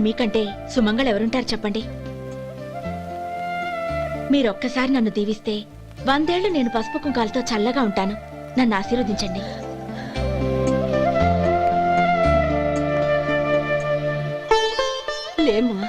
మీకంటే సుమంగళ ఎవరుంటారు చెప్పండి? మీరొక్కసారి నన్ను దీవిస్తే వందేళ్ళు నేను పసుపు కుంకాలతో చల్లగా ఉంటాను. నన్ను ఆశీర్వదించండి. లేమ్మా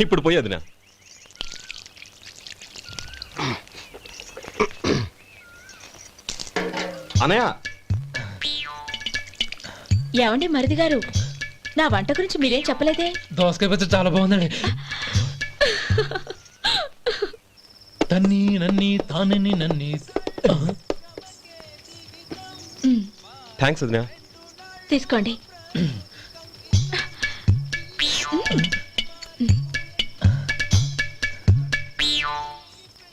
ఇప్పుడు పోయి వదినా అనయ్య ఏమండి మరిది గారు? నా వంట గురించి మీరేం చెప్పలేదే? దోసకాయ పచ్చడి చాలా బాగుందండి. తన్ని నన్ని తానని నన్ని. థ్యాంక్స్ వదినా తీసుకోండి.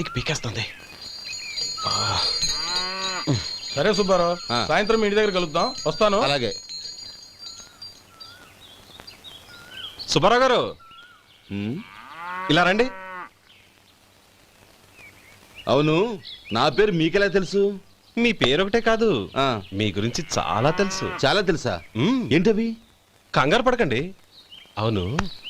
నాలుగు పీకేస్తుంది. సరే సుబ్బారావు. సాయంత్రం మీ ఇంటి దగ్గర కలుద్దాం. వస్తాను. అలాగే. సుబ్బారావు గారు. ఇలా రండి. అవును నా పేరు మీకెలా తెలుసు? మీ పేరు ఒకటే కాదు. ఆ, మీ గురించి చాలా తెలుసు. చాలా తెలుసా? మ్మ్. ఏంటవి? కంగారు పడకండి. అవును.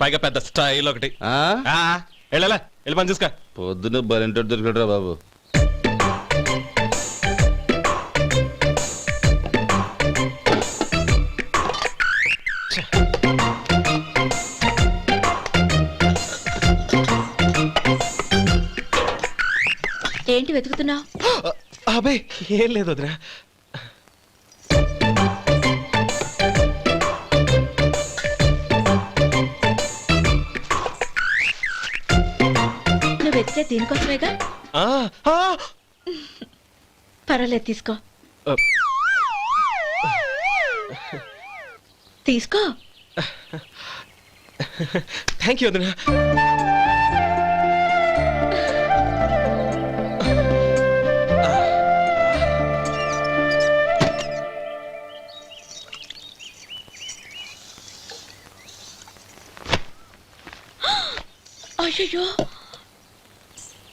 పైగా పెద్ద స్టైల్ ఒకటి. ఆ? ఆ, వెళ్ళాలా? వెళ్ళి పని చూసుకో. పొద్దున బరింటోడు దొరికడరా బాబు. ఏంటి వెతుకుతున్నావు? అబే ఏం లేదు వదినా. వెతికే దీనికోసమేగా? పర్వాలేదు తీసుకో. తీసుకో. థ్యాంక్ యూ వదినా అయ్యో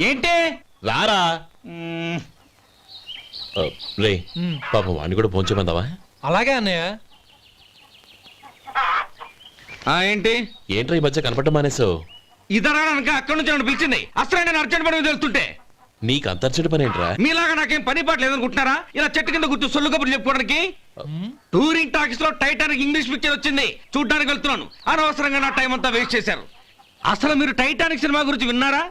ఏంటి? రారా. రే పాపం వాడిని కూడా పోంచమందావా అలాగే అన్నయ్య. ఆ, ఏంటి? ఏంట్రా ఈ మధ్య కనపడడం మానేసావు ఇదరా అనక అక్కడి నుంచి నన్ను పిలిచింది. అసలు నేను అర్జెంట్ పని మీద వెళ్తుంటే. నీకు అంతర్చడి పని ఏంట్రా? మీలాగా నాకేం పని పాట లేదనుకుంటున్నారా? ఇలా చెట్టు కింద కూర్చో సొల్లు కబుర్లు చెప్పుకోవడానికి? టూరింగ్ టాకీస్లో టైటానిక్ ఇంగ్లీష్ పిక్చర్ వచ్చింది. చూడ్డానికి వెళ్తున్నాను. అనవసరంగా నా టైం అంతా వేస్ట్ చేశారు. అసలు మీరు టైటానిక్ సినిమా గురించి విన్నారా?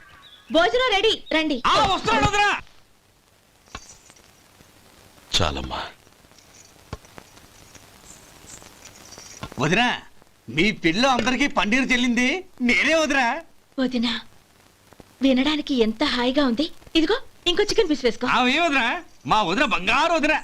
భోజనం రెడీ రండి. ఆ, వస్తున్నాడు వదరా. చాలమ్మా. వదినా మీ పిల్ల అందరికీ పన్నీరు చెల్లింది. నేనే వదినా. వదినా వినడానికి ఎంత హాయిగా ఉంది. ఇదిగో ఇంకో చికెన్ పీస్ వేసుకో. ఆమె ఏ వదినా? మా వదిన బంగారు వదిన.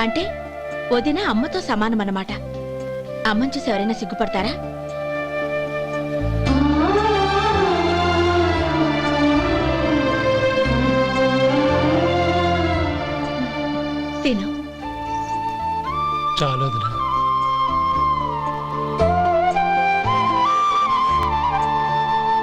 అంటే వదిన అమ్మతో సమానమన్నమాట. అమ్మని చూసి ఎవరైనా సిగ్గుపడతారా? తిను. చాలా వదినా.